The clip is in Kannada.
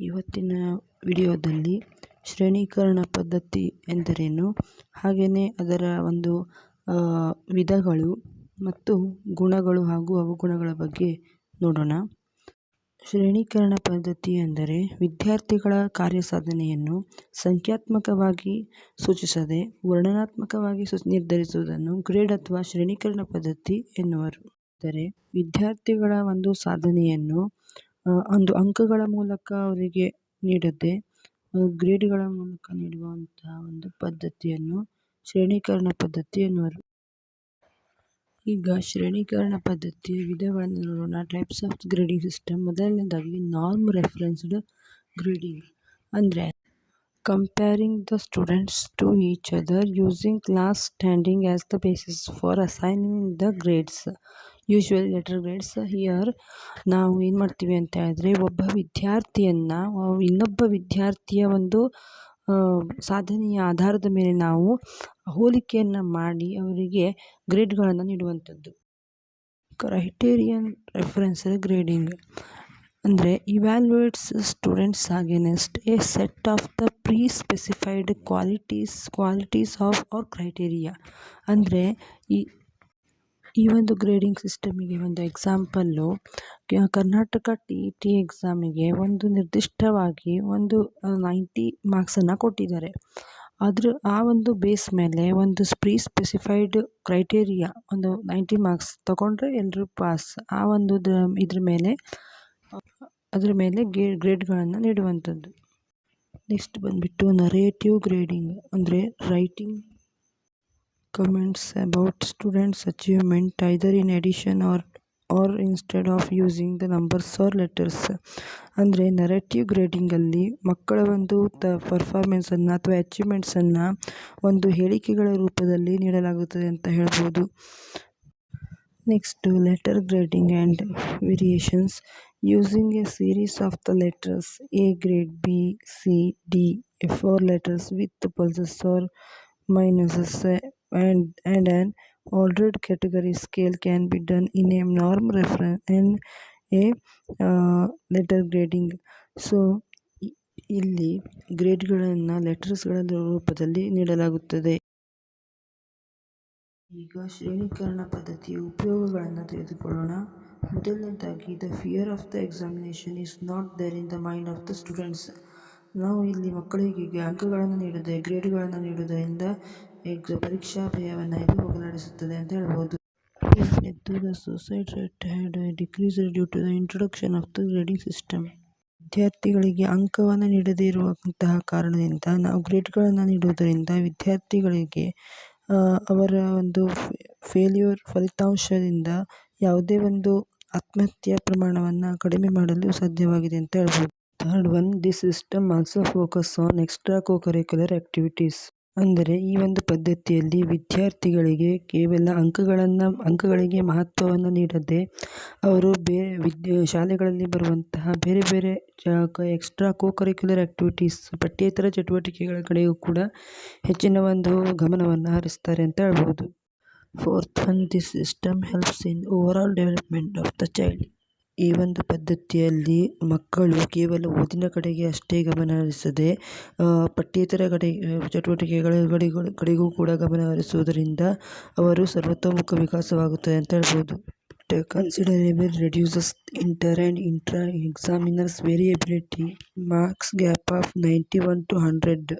ಇವತ್ತಿನ ವಿಡಿಯೋದಲ್ಲಿ ಶ್ರೇಣೀಕರಣ ಪದ್ಧತಿ ಎಂದರೇನು? ಹಾಗೆಯೇ ಅದರ ಒಂದು ವಿಧಗಳು ಮತ್ತು ಗುಣಗಳು ಹಾಗೂ ಅವಗುಣಗಳ ಬಗ್ಗೆ ನೋಡೋಣ. ಶ್ರೇಣೀಕರಣ ಪದ್ಧತಿ ಎಂದರೆ ವಿದ್ಯಾರ್ಥಿಗಳ ಕಾರ್ಯಸಾಧನೆಯನ್ನು ಸಂಖ್ಯಾತ್ಮಕವಾಗಿ ಸೂಚಿಸದೆ ವರ್ಣನಾತ್ಮಕವಾಗಿ ನಿರ್ಧರಿಸುವುದನ್ನು ಗ್ರೇಡ್ ಅಥವಾ ಶ್ರೇಣೀಕರಣ ಪದ್ಧತಿ ಎನ್ನುವರು. ಅಂದರೆ ವಿದ್ಯಾರ್ಥಿಗಳ ಒಂದು ಸಾಧನೆಯನ್ನು ಒಂದು ಅಂಕಗಳ ಮೂಲಕ ಅವರಿಗೆ ನೀಡದೆ ಗ್ರೇಡ್ಗಳ ಮೂಲಕ ನೀಡುವಂತಹ ಒಂದು ಪದ್ಧತಿಯನ್ನು, ಶ್ರೇಣೀಕರಣ ಪದ್ಧತಿ ಎನ್ನುವರು ಈಗ ಶ್ರೇಣೀಕರಣ ಪದ್ಧತಿಯ ವಿಧಗಳನ್ನು ನೋಡೋಣ. ಟೈಪ್ಸ್ ಆಫ್ ಗ್ರೇಡಿಂಗ್ ಸಿಸ್ಟಮ್ ಮೊದಲನೇದಾಗಿ ನಾರ್ಮ್ ರೆಫರೆನ್ಸ್ಡ್ ಗ್ರೇಡಿಂಗ್ ಅಂದರೆ comparing the students to each other using class standing as the basis for assigning the grades usually letter grades here ನಾವು ಏನು ಮಾಡ್ತೀವಿ ಅಂತ ಹೇಳಿದ್ರೆ, ಒಬ್ಬ ವಿದ್ಯಾರ್ಥಿಯನ್ನು ಇನ್ನೊಬ್ಬ ವಿದ್ಯಾರ್ಥಿಯ ಒಂದು ಸಾಧನೆಯ ಆಧಾರದ ಮೇಲೆ ನಾವು ಹೋಲಿಕೆಯನ್ನು ಮಾಡಿ ಅವರಿಗೆ ಗ್ರೇಡ್ಗಳನ್ನು ನೀಡುವಂಥದ್ದು. ಕ್ರೈಟೇರಿಯನ್ ರೆಫರೆನ್ಸ್ ಗ್ರೇಡಿಂಗ್ ಅಂದರೆ evaluates students against a set of the pre specified qualities qualities of or criteria ಅಂದರೆ, ಈ ಈ ಒಂದು ಗ್ರೇಡಿಂಗ್ ಸಿಸ್ಟಮಿಗೆ ಒಂದು example Karnataka T E T ಎಕ್ಸಾಮಿಗೆ ಒಂದು ನಿರ್ದಿಷ್ಟವಾಗಿ ಒಂದು ನೈಂಟಿ ಮಾರ್ಕ್ಸನ್ನು ಕೊಟ್ಟಿದ್ದಾರೆ. ಅದ್ರ ಆ ಒಂದು ಬೇಸ್ ಮೇಲೆ ಒಂದು ಪ್ರೀ ಸ್ಪೆಸಿಫೈಡ್ ಕ್ರೈಟೇರಿಯಾ ಒಂದು ನೈಂಟಿ ಮಾರ್ಕ್ಸ್ ತಗೊಂಡ್ರೆ ಎಲ್ಲರೂ ಪಾಸ್ ಆ ಒಂದು ಇದ್ರ ಮೇಲೆ, ಅದ್ರ ಮೇಲೆ ಗೇ ಗ್ರೇಡ್ಗಳನ್ನು ನೀಡುವಂಥದ್ದು. ನೆಕ್ಸ್ಟ್ ಬಂದುಬಿಟ್ಟು ನರೇಟಿವ್ ಗ್ರೇಡಿಂಗ್ ಅಂದರೆ writing comments about students achievement either in addition or or instead of using the numbers or letters ಅಂದರೆ ನರೇಟಿವ್ ಗ್ರೇಡಿಂಗಲ್ಲಿ ಮಕ್ಕಳ ಒಂದು ತ ಪರ್ಫಾರ್ಮೆನ್ಸನ್ನು ಅಥವಾ ಅಚೀವ್ಮೆಂಟ್ಸನ್ನು ಒಂದು ಹೇಳಿಕೆಗಳ ರೂಪದಲ್ಲಿ ನೀಡಲಾಗುತ್ತದೆ ಅಂತ ಹೇಳ್ಬೋದು. Next letter grading and variations using a series of the letters A grade B C D four letters with pluses or minuses and and an ordered category scale can be done in a norm reference and a letter grading so ಇಲ್ಲಿ ಗ್ರೇಡ್ಗಳನ್ನು ಲೆಟರ್ಸ್ಗಳ ರೂಪದಲ್ಲಿ ನೀಡಲಾಗುತ್ತದೆ. ಈಗ ಶ್ರೇಣೀಕರಣ ಪದ್ಧತಿಯ ಉಪಯೋಗಗಳನ್ನು ತಿಳಿದುಕೊಳ್ಳೋಣ. ಮೊದಲನೇದಾಗಿ the fear of the examination is not there in the mind of the students ನಾವು ಇಲ್ಲಿ ಮಕ್ಕಳಿಗೆ ಅಂಕಗಳನ್ನು ನೀಡದೆ ಗ್ರೇಡ್ಗಳನ್ನು ನೀಡುವುದರಿಂದ ಎಕ್ಸ ಪರೀಕ್ಷಾ ಭಯವನ್ನು ಇದು ಹೋಗಲಾಡಿಸುತ್ತದೆ ಅಂತ ಹೇಳ್ಬೋದು. The suicide rate had decrease due to the introduction of the grading system ವಿದ್ಯಾರ್ಥಿಗಳಿಗೆ ಅಂಕವನ್ನು ನೀಡದೇ ಇರುವಂತಹ ಕಾರಣದಿಂದ ನಾವು ಗ್ರೇಡ್ಗಳನ್ನು ನೀಡುವುದರಿಂದ ವಿದ್ಯಾರ್ಥಿಗಳಿಗೆ ಅವರ ಒಂದು ಫೇಲ್ಯೂರ್ ಫಲಿತಾಂಶದಿಂದ ಯಾವುದೇ ಒಂದು ಆತ್ಮಹತ್ಯೆಯ ಪ್ರಮಾಣವನ್ನು ಕಡಿಮೆ ಮಾಡಲು ಸಾಧ್ಯವಾಗಿದೆ ಅಂತ ಹೇಳ್ಬೋದು. Third one this system also focus on extra co curricular activities ಅಂದರೆ ಈ ಒಂದು ಪದ್ಧತಿಯಲ್ಲಿ ವಿದ್ಯಾರ್ಥಿಗಳಿಗೆ ಕೇವಲ ಅಂಕಗಳನ್ನು, ಅಂಕಗಳಿಗೆ ಮಹತ್ವವನ್ನು ನೀಡದೆ ಅವರು ಬೇರೆ ವಿದ್ಯೆ, ಶಾಲೆಗಳಲ್ಲಿ ಬರುವಂತಹ ಬೇರೆ ಬೇರೆ ಎಕ್ಸ್ಟ್ರಾ ಕೋ ಕರಿಕ್ಯುಲರ್ ಆ್ಯಕ್ಟಿವಿಟೀಸ್ ಪಠ್ಯೇತರ ಚಟುವಟಿಕೆಗಳ ಕಡೆಯೂ ಕೂಡ ಹೆಚ್ಚಿನ ಒಂದು ಗಮನವನ್ನು ಹರಿಸ್ತಾರೆ ಅಂತ ಹೇಳ್ಬೋದು. Fourth one this system helps in overall development of the child ಈ ಒಂದು ಪದ್ಧತಿಯಲ್ಲಿ ಮಕ್ಕಳು ಕೇವಲ ಓದಿನ ಕಡೆಗೆ ಅಷ್ಟೇ ಗಮನ ಹರಿಸದೆ ಪಠ್ಯೇತರ ಕಡೆ, ಚಟುವಟಿಕೆಗಳ ಕಡೆಗೂ ಕೂಡ ಗಮನ ಹರಿಸುವುದರಿಂದ ಅವರು ಸರ್ವತೋಮುಖ ವಿಕಾಸವಾಗುತ್ತದೆ ಅಂತ ಹೇಳ್ಬೋದು. Considerable reduces inter and intra examiners variability marks gap of ninety one to hundred